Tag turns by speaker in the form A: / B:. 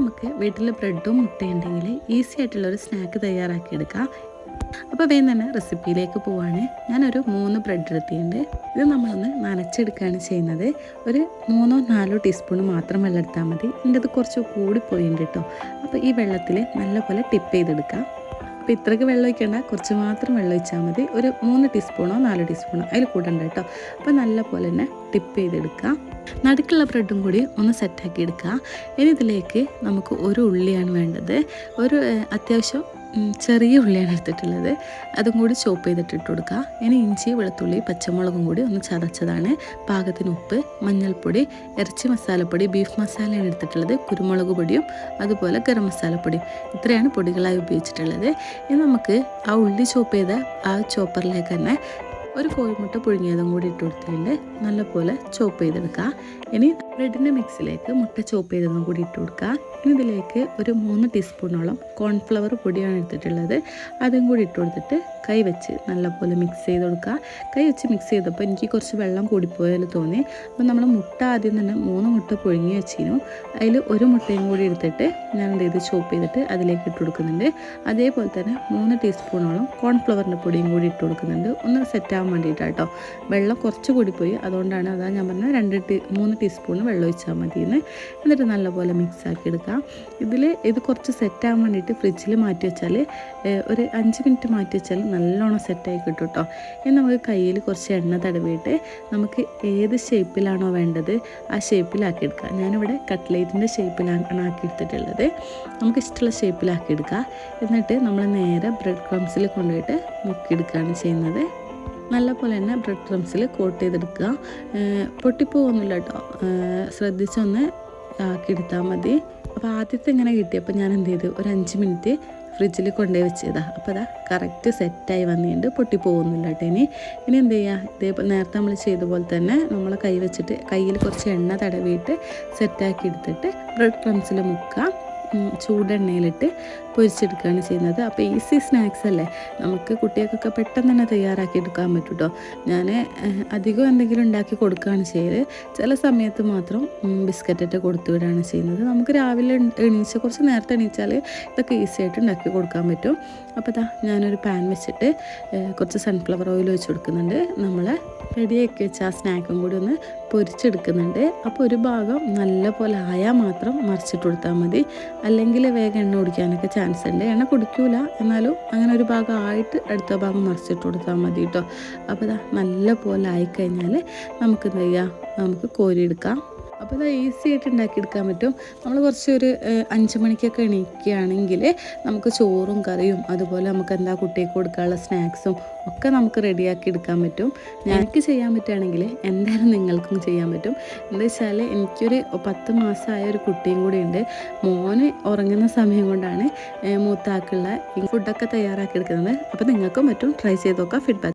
A: നമുക്ക് വീട്ടിൽ ബ്രെഡും മുട്ടയുണ്ടെങ്കിൽ ഈസി ആയിട്ടുള്ള ഒരു സ്നാക്ക് തയ്യാറാക്കി എടുക്കാം അപ്പോൾ വേഗം തന്നെ റെസിപ്പിയിലേക്ക് പോവാണ്. ഞാനൊരു മൂന്ന് ബ്രെഡ് എടുത്തിട്ടുണ്ട്. ഇത് നമ്മളൊന്ന് നനച്ചെടുക്കുകയാണ് ചെയ്യുന്നത്. ഒരു മൂന്നോ നാലോ ടീസ്പൂൺ മാത്രം വെള്ളം എടുത്താൽ മതി. എന്റെ ഇത് കുറച്ച് കൂടിപ്പോയിട്ടുണ്ട് കേട്ടോ. അപ്പോൾ ഈ വെള്ളത്തിൽ നല്ലപോലെ ടിപ്പ് ചെയ്തെടുക്കാം. അപ്പോൾ ഇത്രയ്ക്ക് വെള്ളം ഒഴിക്കേണ്ട. കുറച്ച് മാത്രം വെള്ളം ഒഴിച്ചാൽ മതി. ഒരു മൂന്ന് ടീസ്പൂണോ നാല് ടീസ്പൂണോ അതിൽ കൂടണ്ട കേട്ടോ. അപ്പോൾ നല്ലപോലെ തന്നെ ടിപ്പ് ചെയ്തെടുക്കാം. നടുക്കുള്ള ബ്രെഡും കൂടി ഒന്ന് സെറ്റാക്കി എടുക്കുക ഇനി ഇതിലേക്ക് നമുക്ക് ഒരു ഉള്ളിയാണ് വേണ്ടത്. ഒരു അത്യാവശ്യം ചെറിയ ഉള്ളിയാണ് എടുത്തിട്ടുള്ളത്. അതും കൂടി ചോപ്പ് ചെയ്തിട്ട് ഇട്ട് കൊടുക്കുക. ഇനി ഇഞ്ചി വെളുത്തുള്ളി പച്ചമുളകും കൂടി ഒന്ന് ചതച്ചതാണ്. പാകത്തിന് ഉപ്പ് മഞ്ഞൾപ്പൊടി ഇറച്ചി മസാലപ്പൊടി ബീഫ് മസാലയാണ് എടുത്തിട്ടുള്ളത്. കുരുമുളക് പൊടിയും അതുപോലെ ഗരം മസാലപ്പൊടിയും ഇത്രയാണ് പൊടികളായി ഉപയോഗിച്ചിട്ടുള്ളത്. ഇനി നമുക്ക് ആ ഉള്ളി ചോപ്പ് ചെയ്ത ആ ചോപ്പറിലേക്ക് തന്നെ ഒരു കോഴിമുട്ട പുഴുങ്ങിയതും കൂടി ഇട്ട് കൊടുത്തിട്ടുണ്ട് നല്ലപോലെ ചോപ്പ് ചെയ്തെടുക്കുക ഇനി ബ്രെഡിന്റെ മിക്സിലേക്ക് മുട്ട ചോപ്പ് ചെയ്തൊന്നും കൂടി ഇട്ട് കൊടുക്കുക ഇനി ഇതിലേക്ക് ഒരു മൂന്ന് ടീസ്പൂണോളം കോൺഫ്ലവർ പൊടിയാണ് എടുത്തിട്ടുള്ളത്. അതും കൂടി ഇട്ട് കൊടുത്തിട്ട് കൈ വെച്ച് നല്ലപോലെ മിക്സ് ചെയ്ത് കൊടുക്കുക കൈ വെച്ച് മിക്സ് ചെയ്തപ്പോൾ എനിക്ക് കുറച്ച് വെള്ളം കൂടിപ്പോയാൽ തോന്നി. അപ്പോൾ നമ്മൾ മുട്ട ആദ്യം തന്നെ മൂന്ന് മുട്ട പുഴുങ്ങി വെച്ചിരുന്നു. അതിൽ ഒരു മുട്ടയും കൂടി എടുത്തിട്ട് ഞാൻ എന്ത് ചെയ്ത് ചോപ്പ് ചെയ്തിട്ട് അതിലേക്ക് ഇട്ട് കൊടുക്കുന്നുണ്ട്. അതേപോലെ തന്നെ മൂന്ന് ടീസ്പൂണോളം കോൺഫ്ലവറിന്റെ പൊടിയും കൂടി ഇട്ട് കൊടുക്കുന്നുണ്ട്. ഒന്ന് സെറ്റ് ആവാൻ വേണ്ടിയിട്ടാണ് കേട്ടോ വെള്ളം കുറച്ച് കൂടിപ്പോയി. അതുകൊണ്ടാണ് അതാ ഞാൻ പറഞ്ഞത് രണ്ട് ടീ മൂന്ന് ടീസ്പൂൺ വെള്ളം ഒഴിച്ചാൽ മതിയെന്ന്. എന്നിട്ട് നല്ലപോലെ മിക്സ് ആക്കി എടുക്കാം. ഇതിൽ ഇത് കുറച്ച് സെറ്റാകാൻ വേണ്ടിയിട്ട് ഫ്രിഡ്ജിൽ മാറ്റി വെച്ചാൽ ഒരു അഞ്ച് മിനിറ്റ് മാറ്റി വെച്ചാൽ നല്ലോണം സെറ്റായി കിട്ടും കേട്ടോ ഇനി നമുക്ക് കയ്യിൽ കുറച്ച് എണ്ണ തടവിയിട്ട് നമുക്ക് ഏത് ഷേപ്പിലാണോ വേണ്ടത് ആ ഷേപ്പിലാക്കി എടുക്കുക ഞാനിവിടെ കട്ട്ലേറ്റിന്റെ ഷേപ്പിലാണ് ആക്കി എടുത്തിട്ടുള്ളത്. നമുക്ക് ഇഷ്ടമുള്ള ഷേപ്പിലാക്കി എടുക്കുക എന്നിട്ട് നമ്മൾ നേരെ ബ്രെഡ് ക്രംസിൽ കൊണ്ടുപോയിട്ട് മുക്കിയെടുക്കുകയാണ് ചെയ്യുന്നത്. നല്ല പോലെ തന്നെ ബ്രെഡ് ക്രംസിൽ കോട്ട് ചെയ്തെടുക്കുക. പൊട്ടിപ്പോകുന്നില്ല കേട്ടോ ശ്രദ്ധിച്ചൊന്ന് ആക്കിയെടുത്താൽ മതി. അപ്പോൾ ആദ്യത്തെ ഇങ്ങനെ കിട്ടിയപ്പോൾ ഞാൻ എന്ത് ചെയ്തു ഒരു അഞ്ച് മിനിറ്റ് ഫ്രിഡ്ജിൽ കൊണ്ടുപോയി വെച്ചതാ. അപ്പോൾ അതാ കറക്റ്റ് സെറ്റായി വന്നിട്ടുണ്ട്. പൊട്ടിപ്പോകുന്നില്ല കേട്ടോ ഇനി. ഇനി എന്ത് ചെയ്യുക ഇതേപോലെ നേരത്തെ നമ്മൾ ചെയ്ത പോലെ തന്നെ നമ്മൾ കൈ വെച്ചിട്ട് കയ്യിൽ കുറച്ച് എണ്ണ തടവിയിട്ട് സെറ്റാക്കി എടുത്തിട്ട് ബ്രെഡ് ക്രംസിൽ മുക്കുക ഉം, ചൂടെണ്ണയിലിട്ട് പൊരിച്ചെടുക്കുകയാണ് ചെയ്യുന്നത്. അപ്പോൾ ഈസി സ്നാക്സ് അല്ലേ? നമുക്ക് കുട്ടികൾക്കൊക്കെ പെട്ടെന്ന് തന്നെ തയ്യാറാക്കി എടുക്കാൻ പറ്റും കേട്ടോ ഞാൻ അധികം എന്തെങ്കിലും ഉണ്ടാക്കി കൊടുക്കുകയാണ് ചെയ്ത് ചില സമയത്ത് മാത്രം ബിസ്ക്കറ്റൊക്കെ കൊടുത്തു വിടുകയാണ് ചെയ്യുന്നത്. നമുക്ക് രാവിലെ എണ- എണീച്ച് കുറച്ച് നേരത്തെ എണീച്ചാൽ ഇതൊക്കെ ഈസി ആയിട്ട് ഉണ്ടാക്കി കൊടുക്കാൻ പറ്റും. അപ്പോൾ ഇതാ ഞാനൊരു പാൻ വെച്ചിട്ട് കുറച്ച് സൺഫ്ലവർ ഓയിൽ ഒഴിച്ച് കൊടുക്കുന്നുണ്ട്. നമ്മൾ റെഡിയാക്കി വെച്ച ആ സ്നാക്കും കൂടി ഒന്ന് പൊരിച്ചെടുക്കുന്നുണ്ട്. അപ്പോൾ ഒരു ഭാഗം നല്ല പോലെ ആയാൽ മാത്രം മറിച്ചിട്ട് കൊടുത്താൽ മതി. അല്ലെങ്കിൽ വേഗം എണ്ണ കുടിക്കാനൊക്കെ ചാൻസ് ഉണ്ട്. എണ്ണ കുടിക്കൂല. എന്നാലും അങ്ങനെ ഒരു ഭാഗം ആയിട്ട് അടുത്ത ഭാഗം മറിച്ചിട്ട് കൊടുത്താൽ മതി കേട്ടോ അപ്പോൾ നല്ല പോലെ ആയിക്കഴിഞ്ഞാൽ നമുക്ക് എന്ത് ചെയ്യാം? നമുക്ക് കോരിയെടുക്കാം അപ്പോൾ അത് ഈസി ആയിട്ട് ഉണ്ടാക്കിയെടുക്കാൻ പറ്റും. നമ്മൾ കുറച്ച് ഒരു അഞ്ച് മണിക്കൊക്കെ എണീക്കുകയാണെങ്കിൽ നമുക്ക് ചോറും കറിയും അതുപോലെ നമുക്ക് എന്താ കുട്ടിക്ക് കൊടുക്കാനുള്ള സ്നാക്സും ഒക്കെ നമുക്ക് റെഡിയാക്കി എടുക്കാൻ പറ്റും. എനിക്ക് ചെയ്യാൻ പറ്റുകയാണെങ്കിൽ എന്തായാലും നിങ്ങൾക്കും ചെയ്യാൻ പറ്റും. എന്താ വെച്ചാൽ എനിക്കൊരു പത്ത് മാസമായ ഒരു കുട്ടിയും കൂടി ഉണ്ട്. മോന് ഉറങ്ങുന്ന സമയം കൊണ്ടാണ് മൂത്താക്കുള്ള ഫുഡൊക്കെ തയ്യാറാക്കി എടുക്കുന്നത്. അപ്പോൾ നിങ്ങൾക്കും പറ്റും. ട്രൈ ചെയ്ത് നോക്കാം. ഫീഡ്ബാക്ക്